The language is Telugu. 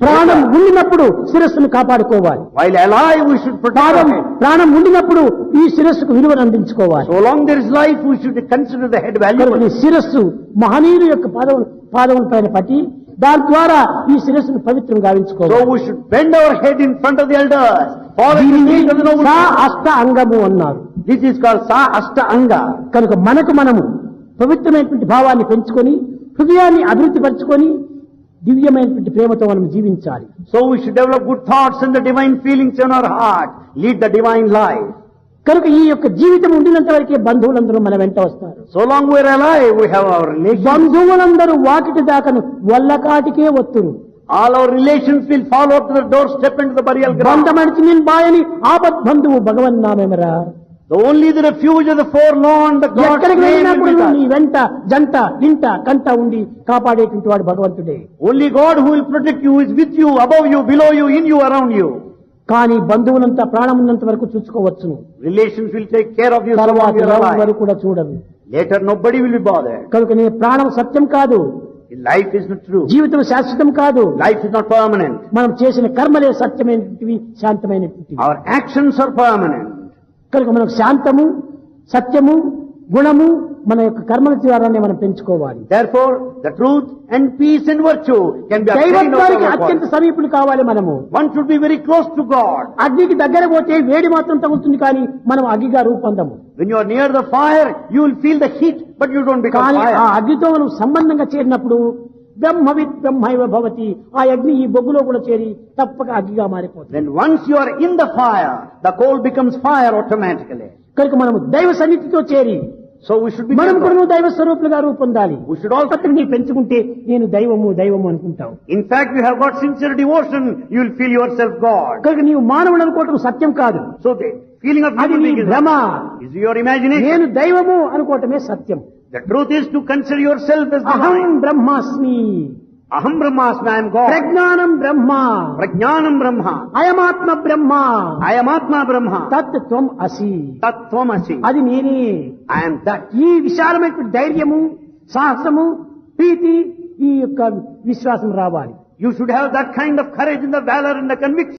ప్రాణం ఉండినప్పుడు శిరస్సును కాపాడుకోవాలి. ప్రాణం ఉండినప్పుడు ఈ శిరస్సుకు విలువను అందించుకోవాలి. శిరస్సు మహనీయుడు యొక్క పాదం పాదవుల పైన పట్టి దాని ద్వారా ఈ శిరస్సును పవిత్రం గావించుకోవాలి. అష్ట అంగము అన్నారు. దిస్ ఇస్ కాల్ సా అష్ట అంగ. కనుక మనకు మనము పవిత్రమైనటువంటి భావాన్ని పెంచుకొని హృదయాన్ని అభివృద్ధి పరుచుకొని దివ్యమైనటువంటి ప్రేమతో మనం జీవించాలి. So we should develop good thoughts and the divine feelings in our heart lead the divine life కనుక ఈ యొక్క జీవితం ఉండినంత వరకే బంధువులందరూ మన వెంట వస్తారు. సో లాంగ్ వేర్ ఎలా వీ హావ్ అవర్ బంధువులందరూ వాటికి దాకను వల్ల కాటికే వత్తురు all our relations will follow up to the door step in burial ground బంధ మనిషి బాయని ఆపద్ బంధువు భగవన్ నామేమరా The only the refuge of the forlorn, the God's ఎక్కడికి name వెళ్ళినా will be నీ. వెంట జంట ఇంట కంట ఉండి కాపాడేటువంటి వాడు భగవంతుడే Only God who will protect you is with you, above you, below you, in you, around you. కానీ బంధువులంతా ప్రాణం ఉన్నంత వరకు చూసుకోవచ్చును Relations will take care of you so తర్వాత long you are ఎవరు alive. కూడా చూడరు Later nobody will be bothered. కనుక నీ ప్రాణం సత్యం కాదు Life is not true. జీవితం శాశ్వతం కాదు Life is not permanent. మనం చేసిన కర్మలే సత్యమైనటువంటివి శాంతమైనటువంటివి Our actions are permanent. కనుక మనకు శాంతము సత్యము గుణము మన యొక్క కర్మల ద్వారానే మనం పెంచుకోవాలి. Truth and peace and in దైవత్వానికి అత్యంత సమీపులు కావాలి మనము. One should be very close to God అగ్నికి దగ్గర పోతే వేడి మాత్రం తగ్గుతుంది కానీ మనం అగ్గిగా రూపొందము. When your near the fire you will feel the heat but you don't become a అగ్నితో మనం సంబంధంగా చేరినప్పుడు బ్రహ్మవిత్ బ్రహ్మైవ భవతి ఆ అగ్ని ఈ బొగ్గులో కూడా చేరి తప్పక అగ్గిగా మారిపోతుంది once you are in the fire, the coal becomes fire automatically. కనుక మనము దైవ సన్నిధితో చేరి So we should be మనం. కూడా దైవ స్వరూపులుగా రూపొందాలి We should also, అతను నీ పెంచుకుంటే నేను దైవము దైవము అనుకుంటావు in fact, you have got sincere devotion, you will feel yourself God. కనుక నీవు మానవుడు అనుకోవటం సత్యం కాదు So the feeling of అది human నీ being is, భ్రమ is your imagination. నేను దైవము అనుకోవటమే సత్యం The truth is to consider yourself as అహం divine. బ్రహ్మాస్మి Aham Brahmasmi, I am God. ప్రజ్ఞానం బ్రహ్మ Prajnanam Brahma. అయమాత్మ Brahma I am Atma Brahma. తత్ త్వం అసి Tattvamasi. అది నేనే I am that. ఈ విశాలమైనటువంటి ధైర్యము సాహసము ప్రీతి ఈ యొక్క విశ్వాసం రావాలి You should have that kind of courage and the valor and the conviction.